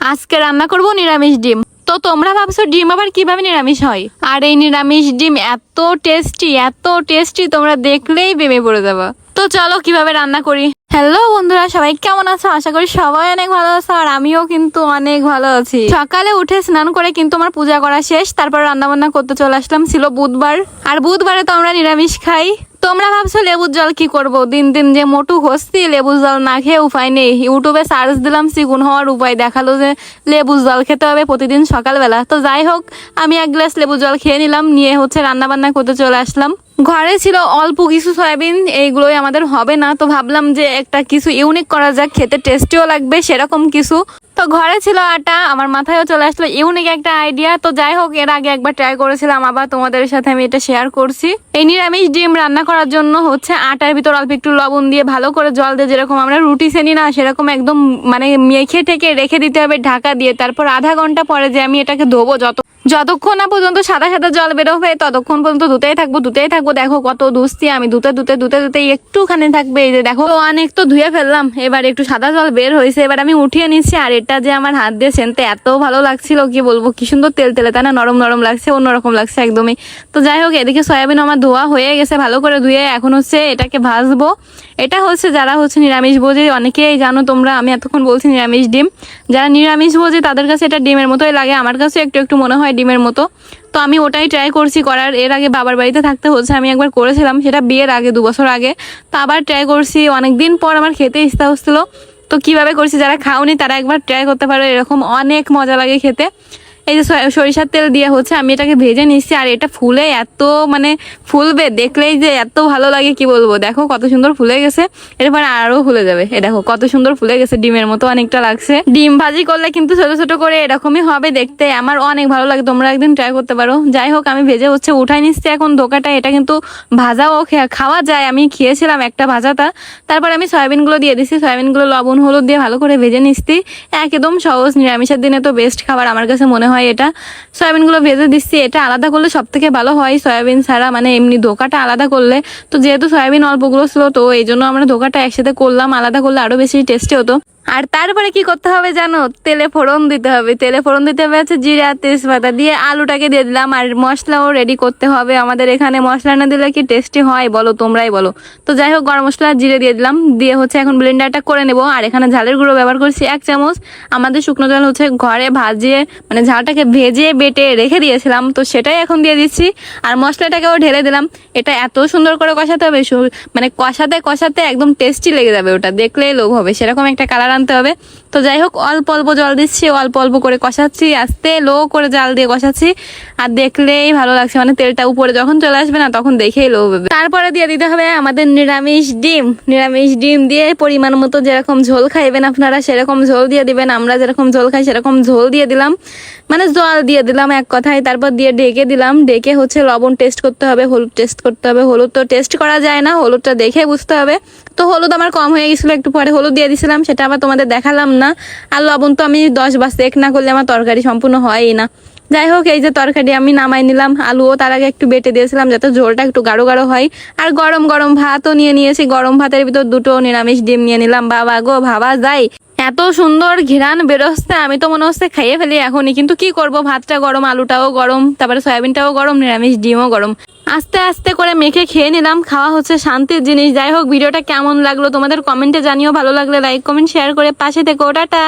আজকে রান্না করব নিরামিষ ডিম। তো তোমরা ভাবছ ডিম আবার কীভাবে নিরামিষ হয়? আর এই নিরামিষ ডিম এত টেস্টি এত টেস্টি তোমরা দেখলেই বেমে পড়ে যাব। তো চলো কীভাবে রান্না করি? হ্যালো বন্ধুরা, সবাই কেমন আছো? আশা করি সবাই অনেক ভালো আছো, আর আমিও কিন্তু অনেক ভালো আছি। সকালে উঠে স্নান করে কিন্তু আমার পূজা করা শেষ, তারপর রান্না বান্না করতে চলে আসলাম, ছিল বুধবার। আর বুধবারে তো আমরা নিরামিষ খাই। তোমরা ভাবছ, লেবুর জল কি করব? দিন দিন যে মোটু হস্তি, লেবুর জল না খেয়ে উপায় নেই। ইউটিউবে সার্চ দিলাম, সিগুন হওয়ার উপায় দেখাল যে লেবুর জল খেতে হবে প্রতিদিন সকালবেলা। তো যাই হোক, আমি এক গ্লাস লেবুর জল খেয়ে নিলাম, নিয়ে হচ্ছে রান্না বান্না করতে চলে আসলাম। ঘরে ছিল অল্প কিছু সয়াবিন, এইগুলোই আমাদের হবে না, তো ভাবলাম যে একটা কিছু ইউনিক করা যাক, খেতে টেস্টিও লাগবে, সেরকম কিছু। তো ঘরে ছিল আটা, আমার মাথায়ও চলে আসলো ইউনিক একটা আইডিয়া তো যাই হোক, এর আগে একবার ট্রাই করেছিলাম, আবার তোমাদের সাথে আমি এটা শেয়ার করছি। এই নিরামিষ ডিম রান্না করার জন্য হচ্ছে আটার ভিতর অল্প একটু লবণ দিয়ে ভালো করে জল দিয়ে যেরকম আমরা রুটি সেনি না, সেরকম একদম মানে মেখে ঠেকে রেখে দিতে হবে ঢাকা দিয়ে। তারপর আধা ঘণ্টা পরে যে আমি এটাকে ধোবো, যত যতক্ষণ না পর্যন্ত সাদা সাদা জল বেরোবে ততক্ষণ পর্যন্ত ধুতেই থাকব ধুতেই থাকব। দেখো কত ধুসছি আমি ধুতে ধুতে ধুতে ধুতে একটুখানি থাকবে। এই যে দেখো অনেক তো ধুয়ে ফেললাম। এবার একটু সাদা জল বের হয়েছে, এবার আমি উঠিয়ে নিচ্ছি। আর এটা যে আমার হাত দিয়ে সেনতে এত ভালো লাগছিল, কি বলব? কি সুন্দর তেল তেলে, তাই না? নরম নরম লাগছে, অন্যরকম লাগছে একদমই। তো যাই হোক, এদিকে সয়াবিন আমার ধোয়া হয়ে গেছে, ভালো করে ধুয়ে এখন হচ্ছে এটাকে ভাজবো। এটা হচ্ছে যারা হচ্ছে নিরামিষ ভোজী, অনেকেই জানো তোমরা, আমি এতক্ষণ বলছি নিরামিষ ডিম। যারা নিরামিষ ভোজী, তাদের কাছে এটা ডিমের মতোই লাগে। আমার কাছে একটু একটু মনে হয় ডিমের মতো। তো আমি ওটাই ট্রাই করছি করার। এর আগে বাবার বাড়িতে থাকতে হচ্ছে, আমি একবার করেছিলাম, সেটা বিয়ের আগে, দু বছর আগে। তো আবার ট্রাই করছি অনেক দিন পর আমার খেতে ইচ্ছা হচ্ছিল। তো কীভাবে করছি, যারা খাওনি তারা একবার ট্রাই করতে পারো, এরকম অনেক মজা লাগে খেতে। এই যে সরিষার তেল দিয়ে হচ্ছে, আমি এটাকে ভেজে নিচ্ছি, আর এটা ফুলে এত মানে ফুলবে, দেখলেই যে এত ভালো লাগে, কি বলব? দেখো কত সুন্দর ফুলে গেছে, এরপর আরও ফুলে যাবে। এ দেখো কত সুন্দর ফুলে গেছে, ডিমের মতো অনেকটা লাগছে। ডিম ভাজি করলে কিন্তু ছোট ছোট করে এরকমই হবে দেখতে, আমার অনেক ভালো লাগে, তোমরা একদিন ট্রাই করতে পারো। যাই হোক, আমি ভেজে হচ্ছে উঠাই নিচ্ছি এখন ধোকাটা, এটা কিন্তু ভাজাও খাওয়া যায়, আমি খেয়েছিলাম একটা ভাজাটা। তারপর আমি সয়াবিনগুলো দিয়ে দিচ্ছি সয়াবিনগুলো লবণ, হলুদ দিয়ে ভালো করে ভেজে নিচ্ছি। একদম সহজ নিরামিষের দিনে তো বেস্ট খাবার, আমার কাছে মনে হয় এটা। সয়াবিনগুলো ভেজে দিচ্ছি, এটা আলাদা করলে সব থেকে ভালো হয়। সয়াবিন ছাড়া মানে এমনি ধোকাটা আলাদা করলে। তো যেহেতু সয়াবিন অল্পগুলো ছিল, তো এই জন্য আমরা ধোকাটা একসাথে করলাম, আলাদা করলে আরও বেশি টেস্টি হতো। আর তারপরে কি করতে হবে জানো? তেলে ফোড়ন দিতে হবে। তেলে ফোড়ন দিতে হবে হচ্ছে জিরা, তেজপাতা দিয়ে আলুটাকে দিয়ে দিলাম আর মশলাও রেডি করতে হবে। আমাদের এখানে মশলা না দিলে কি টেস্টি হয় বলো, তোমরাই বলো। তো যাই হোক, গরম মশলা, জিরে দিয়ে দিলাম। দিয়ে হচ্ছে এখন ব্লেন্ডারটা করে নেব। আর এখানে ঝালের গুঁড়ো ব্যবহার করছি এক চামচ। আমাদের শুকনো জল হচ্ছে ঘরে ভাজিয়ে মানে ঝালটাকে ভেজে, বেটে রেখে দিয়েছিলাম। তো সেটাই এখন দিয়ে দিচ্ছি। আর মশলাটাকেও ঢেলে দিলাম। এটা এত সুন্দর করে কষাতে হবে মানে কষাতে কষাতে একদম টেস্টি লেগে যাবে ওটা। দেখলেই লোভ হবে। সেরকম একটা কালার আনতে হবে। তো যাই হোক, অল্প অল্প জল দিচ্ছি, অল্প অল্প করে কষাচ্ছি, আস্তে লো করে জাল দিয়ে কষাচ্ছি। আর দেখলেই ভালো লাগছে মানে তেলটা উপরে যখন চলে আসবে না, তখন দেখেই লো হবে। তারপরে দিয়ে দিতে হবে আমাদের নিরামিষ ডিম। নিরামিষ ডিম দিয়ে পরিমাণ মতো যেরকম ঝোল খাইবেন আপনারা, সেরকম ঝোল দিয়ে দিবেন। আমরা যেরকম ঝোল খাই, সেরকম ঝোল দিয়ে দিলাম। মানে জল দিয়ে দিলাম এক কথায়। তারপর দিয়ে ডেকে দিলাম। ডেকে হচ্ছে লবণ টেস্ট করতে হবে, হলুদ টেস্ট করতে হবে। হলুদ তো টেস্ট করা যায় না, হলুদটা দেখে বুঝতে হবে। তো হলুদ আমার কম হয়ে গেছিল, একটু পরে হলুদ দিয়ে দিয়েছিলাম সেটা আবার তোমাদের দেখালাম না। আর লবণ তো আমি দশ বা চেক না করলে আমার তরকারি সম্পূর্ণ হয়ই না। যাই হোক, এই যে তরকারি আমি নামাই নিলাম, আলুও তার আগে একটু বেটে দিয়েছিলাম যাতে ঝোলটা একটু গাঢ় গাঢ় হয়। আর গরম গরম ভাতও নিয়ে নিয়েছি, গরম ভাতের ভিতর দুটো নিরামিষ ডিম নিয়ে নিলাম। বাবা গো, ভাবা যায়। এত সুন্দর ঘিরান বেরোচ্ছে, আমি তো মনে হচ্ছে খাইয়ে ফেলি এখনই, কিন্তু কি করব? ভাতটা গরম, আলুটাও গরম, তারপরে সয়াবিনটাও গরম, নিরামিষ ডিমও গরম। আস্তে আস্তে করে মেখে খেয়ে নিলাম। খাওয়া হচ্ছে শান্তির জিনিস। যাই হোক, ভিডিওটা কেমন লাগল তোমাদের কমেন্টে জানিও। ভালো লাগলে লাইক কমেন্ট শেয়ার করে পাশে থেকে। টাটা!